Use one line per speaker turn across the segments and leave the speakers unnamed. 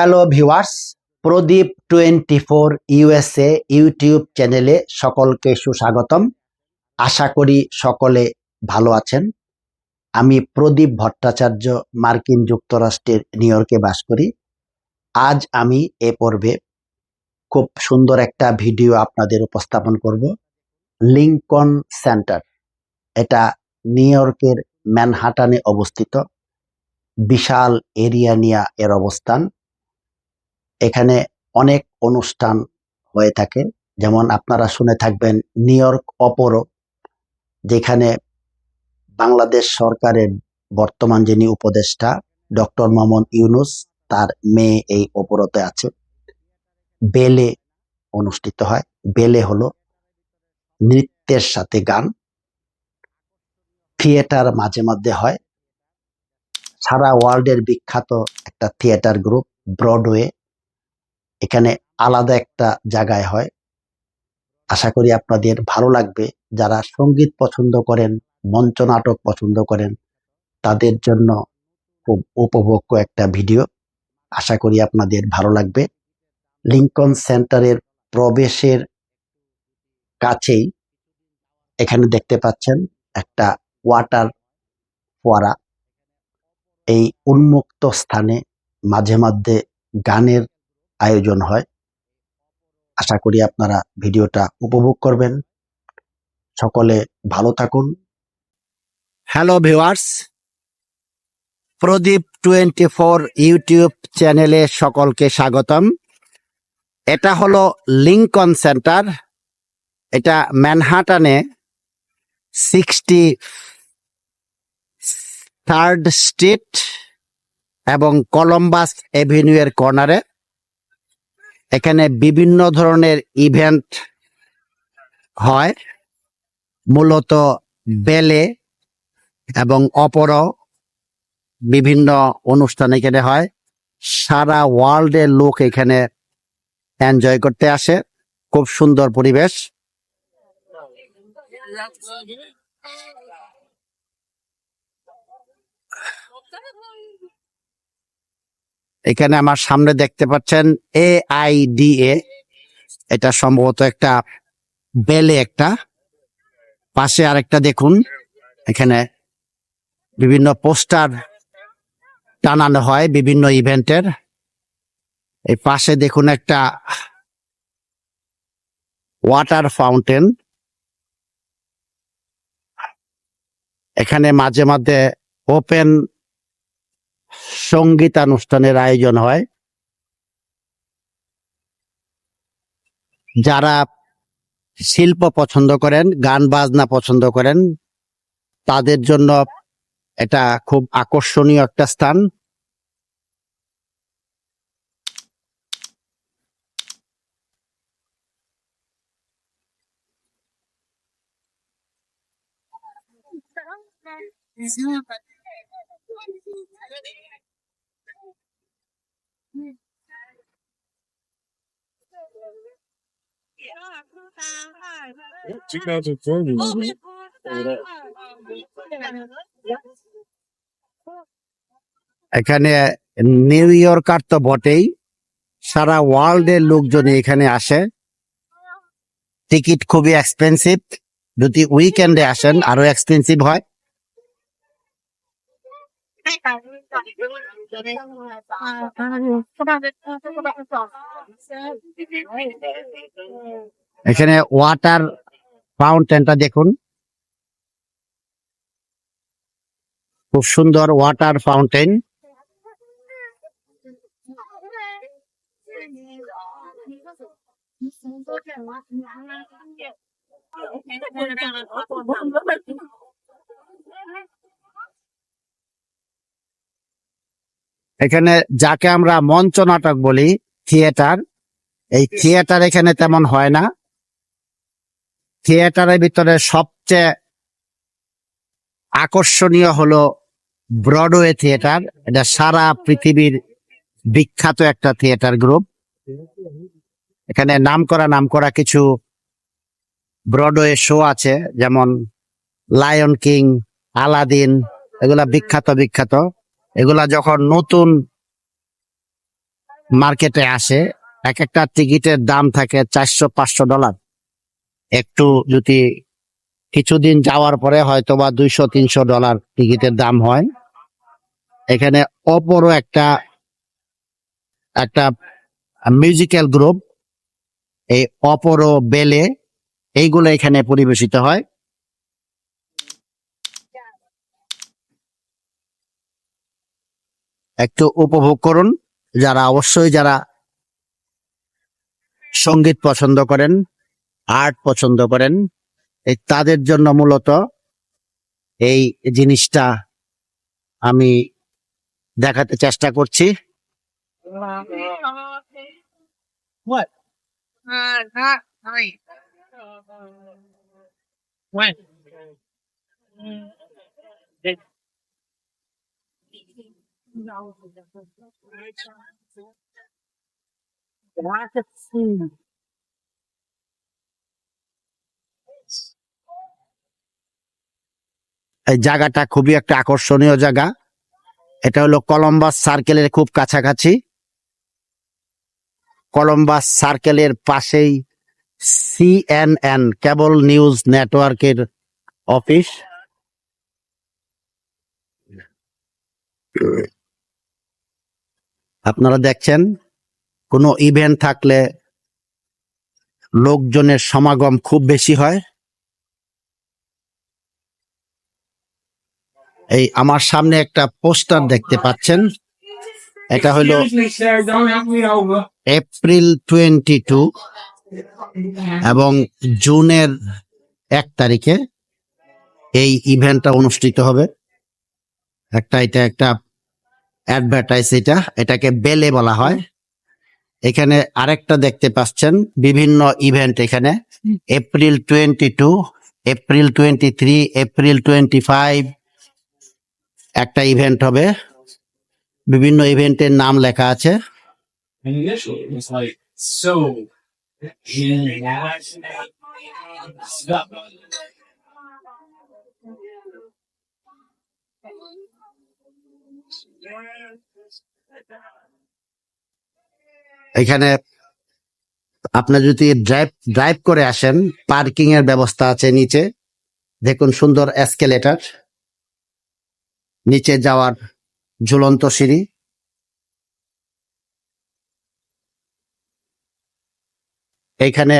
Hello viewers, Pradeep twenty four USA YouTube চ্যানেলে সকলকে সুস্বাগতম। আশা করি সকলে ভালো আছেন। আমি প্রদীপ ভট্টাচার্য, মার্কিন যুক্তরাষ্ট্রের নিউ ইয়র্কে বাস করি। আজ আমি এ পর্বে খুব সুন্দর একটা ভিডিও আপনাদের উপস্থাপন করব। লিঙ্কন সেন্টার, এটা নিউ ইয়র্কের ম্যানহাটানে অবস্থিত। বিশাল এরিয়া নিয়ে এর অবস্থান। এখানে অনেক অনুষ্ঠান হয়ে থাকে। যেমন আপনারা শুনে থাকবেন নিউ ইয়র্ক অপরো, যেখানে বাংলাদেশ সরকারের বর্তমান যিনি উপদেষ্টা, ডক্টর মোহাম্মদ ইউনুস, তার মেয়ে এই অপরতে আছে। বেলে অনুষ্ঠিত হয়। বেলে হলো নৃত্যের সাথে গান। থিয়েটার মাঝে মধ্যে হয়। সারা ওয়ার্ল্ডের বিখ্যাত একটা থিয়েটার গ্রুপ, ব্রডওয়ে এখানে আলাদা একটা জায়গায় হয়। আশা করি আপনাদের ভালো লাগবে। যারা সংগীত পছন্দ করেন, মঞ্চ নাটক পছন্দ করেন, তাদের জন্য খুব উপভোগ্য একটা ভিডিও। আশা করি আপনাদের ভালো লাগবে। লিঙ্কন সেন্টারের প্রবেশের কাছেই এখানে দেখতে পাচ্ছেন একটা ওয়াটার ফোয়ারা। এই উন্মুক্ত স্থানে মাঝে মধ্যে গানের আয়োজন হয়। আশা করি আপনারা ভিডিওটা উপভোগ করবেন। সকলে ভালো থাকুন। Hello viewers Pradeep twenty four YouTube চ্যানেলে সকলকে স্বাগতম। এটা হলো লিঙ্কন সেন্টার এটা ম্যানহাটানে সিক্সটি থার্ড স্ট্রিট এবং কলম্বাস এভিনিউ এর কর্নারে এখানে বিভিন্ন ধরনের ইভেন্ট হয়। মূলত বেলে এবং অপর বিভিন্ন অনুষ্ঠান এখানে হয়। সারা ওয়ার্ল্ডের লোক এখানে এনজয় করতে আসে। খুব সুন্দর পরিবেশ। এখানে আমার সামনে দেখতে পাচ্ছেন এ আই ডি এ এটা সম্ভবত একটা বেলে একটা। পাশে আরেকটা দেখুন। এখানে বিভিন্ন পোস্টার টানানো হয় বিভিন্ন ইভেন্টের। এই পাশে দেখুন একটা ওয়াটার ফাউন্টেন। এখানে মাঝে মাঝে ওপেন সঙ্গীতানুষ্ঠানের আয়োজন হয়। যারা শিল্প পছন্দ করেন, গান, বাজনা পছন্দ করেন, তাদের জন্য এটা খুব আকর্ষণীয় একটা স্থান। এখানে নিউ ইয়র্কার তো বটেই। সারা ওয়ার্ল্ডের লোকজন এখানে আসে। টিকিট খুবই এক্সপেন্সিভ যদি উইকেন্ডে আসেন, আরও এক্সপেন্সিভ হয়। এখানে ওয়াটার ফাউন্টেনটা দেখুন। খুব সুন্দর ওয়াটার ফাউন্টেন এখানে যাকে আমরা মঞ্চ নাটক বলি, থিয়েটার, এই থিয়েটার এখানে তেমন হয় না। থিয়েটারের ভিতরে সবচেয়ে আকর্ষণীয় হলো ব্রডওয়ে থিয়েটার। এটা সারা পৃথিবীর বিখ্যাত একটা থিয়েটার গ্রুপ। এখানে নাম করা নাম করা কিছু ব্রডওয়ে শো আছে, যেমন লায়ন কিং আলাদিন এগুলা বিখ্যাত বিখ্যাত। এগুলা যখন নতুন মার্কেটে আসে, এক একটা টিকিটের দাম থাকে চারশো, পাঁচশো ডলার। একটু যদি কিছুদিন যাওয়ার পরে হয়তো বা দুইশো, তিনশো ডলার টিকিটের দাম হয়। এখানে অপরও একটা একটা মিউজিক্যাল গ্রুপ এই অপরো বেলে, এইগুলো এখানে পরিবেশিত হয়। একটু উপভোগ করুন যারা অবশ্যই যারা সংগীত পছন্দ করেন আর্ট পছন্দ করেন এই তাদের জন্য মূলত এই জিনিসটা আমি দেখাতে চেষ্টা করছি
What? Uh, not three. When?
এই জায়গাটা খুবই একটা আকর্ষণীয় জায়গা। এটা হলো কলম্বাস সার্কেলের খুব কাছাকাছি। কলম্বাস সার্কেলের পাশেই সিএনএন, কেবল নিউজ নেটওয়ার্কের অফিস। আপনারা দেখছেন, কোনো ইভেন্ট থাকলে লোকজনের সমাগম খুব বেশি হয় এই আমার সামনে একটা পোস্টার দেখতে পাচ্ছেন এটা হলো. এপ্রিল টোয়েন্টি টু এবং জুনের এক তারিখে এই ইভেন্টটা অনুষ্ঠিত হবে একটা, এটা একটা অ্যাডভার্টাইজ এটা এটাকে বেলে বলা হয়। এখানে আরেকটা দেখতে পাচ্ছেন বিভিন্ন ইভেন্ট এখানে। April twenty two April twenty three April twenty five একটা ইভেন্ট হবে। বিভিন্ন ইভেন্টের নাম লেখা আছে। এখানে আপনার যদি ড্রাইভ ড্রাইভ করে আসেন পার্কিং এর ব্যবস্থা আছে নিচে। দেখুন সুন্দর এসকেলেটর নিচে যাওয়ার ঝুলন্ত সিঁড়ি। এইখানে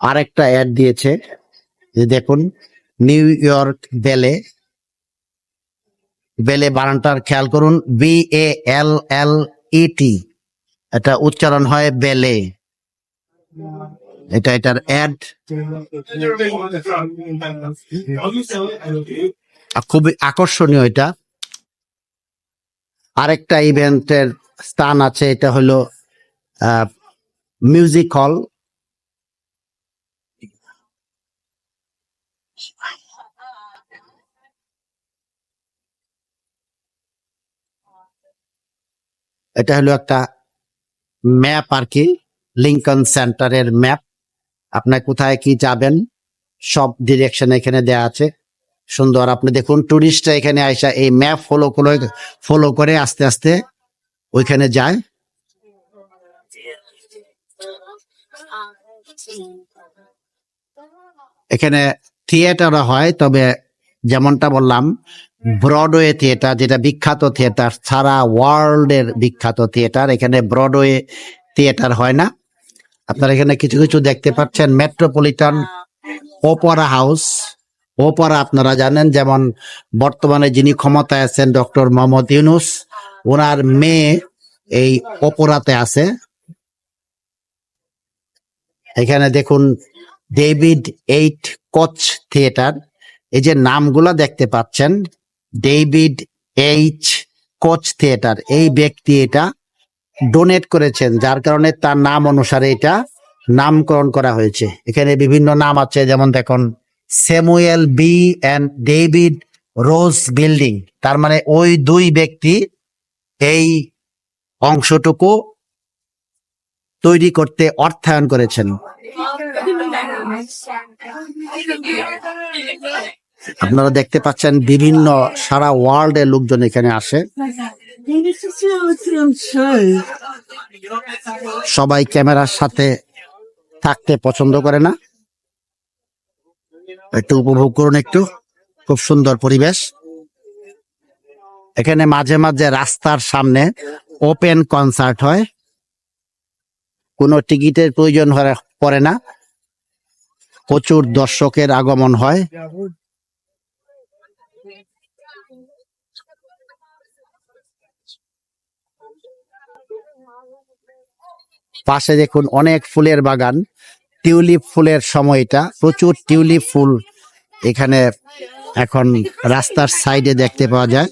আরেকটা অ্যাড দিয়েছে। যে দেখুন, নিউ ইয়র্ক বেলে বেলে বানানটার খেয়াল করুন বি এ এল এল ইটি এটা উচ্চারণ হয় বেলে। এটা এটার অ্যাড খুবই আকর্ষণীয় এটা। আরেকটা ইভেন্টের স্থান আছে, এটা হলো মিউজিক হল এটা হলো একটা ম্যাপ আর কি লিঙ্কন সেন্টারের ম্যাপ আপনার কোথায় কি যাবেন, সব ডিরেকশন এখানে দেয়া আছে। সুন্দর, আপনি দেখুন টুরিস্টরা এখানে আইসা এই ম্যাপ ফলো করে ফলো করে আস্তে আস্তে ওইখানে যায়। এখানে থিয়েটারও হয়, তবে যেমনটা বললাম ব্রডওয়ে থিয়েটার যেটা বিখ্যাত থিয়েটার সারা ওয়ার্ল্ডের বিখ্যাত থিয়েটার এখানে ব্রডওয়ে থিয়েটার হয় না। আপনারা এখানে কিছু কিছু দেখতে পাচ্ছেন। মেট্রোপলিটন ওপেরা হাউস ওপেরা আপনারা জানেন, যেমন বর্তমানে যিনি ক্ষমতায় আছেন ডক্টর মোহাম্মদ ইউনুস, ওনার মেয়ে এই ওপরাতে আছে। এখানে দেখুন ডেভিড এইট কোচ থিয়েটার এই যে নামগুলা দেখতে পাচ্ছেন ডেভিড এইচ কোচ থিয়েটার এই ব্যক্তি এটা ডোনেট করেছেন, যার কারণে তার নাম অনুসারে এটা নামকরণ করা হয়েছে। এখানে বিভিন্ন নাম আছে, যেমন দেখুন Samuel B and David Rose building তার মানে ওই দুই ব্যক্তি এই অংশটুকু তৈরি করতে অর্থায়ন করেছেন। আপনারা দেখতে পাচ্ছেন বিভিন্ন সারা ওয়ার্ল্ডের লোকজন এখানে আসে। সবাই ক্যামেরার সাথে থাকতে পছন্দ করে না। একটু উপভোগ করুন একটু, খুব সুন্দর পরিবেশ। এখানে মাঝে মাঝে রাস্তার সামনে ওপেন কনসার্ট হয়। কোনো টিকিটের প্রয়োজন পড়ে না। প্রচুর দর্শকের আগমন হয়। পাশে দেখুন অনেক ফুলের বাগান। টিউলিপ ফুলের সময়টা, প্রচুর টিউলিপ ফুল এখানে এখন রাস্তার সাইডে দেখতে পাওয়া যায়।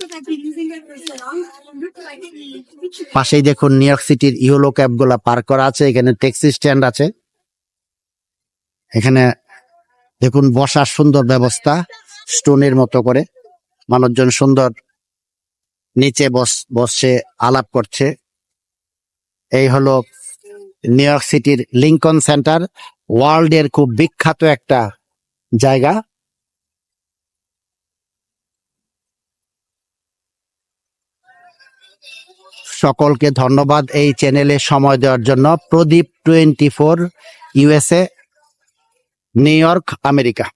পাশেই দেখুন নিউ ইয়র্ক সিটির ইউলো ক্যাবগুলা পার্ক করা আছে, এখানে ট্যাক্সি স্ট্যান্ড আছে। এখানে দেখুন বসার সুন্দর ব্যবস্থা, স্টোনের মতো করে। মানুষজন সুন্দর নিচে বস, বসে আলাপ করছে। এই হলো নিউ ইয়র্ক সিটির লিঙ্কন সেন্টার ওয়ার্ল্ডের খুব বিখ্যাত একটা জায়গা। সকলকে ধন্যবাদ এই চ্যানেলে সময় দেওয়ার জন্য। Pradeep twenty four USA new York America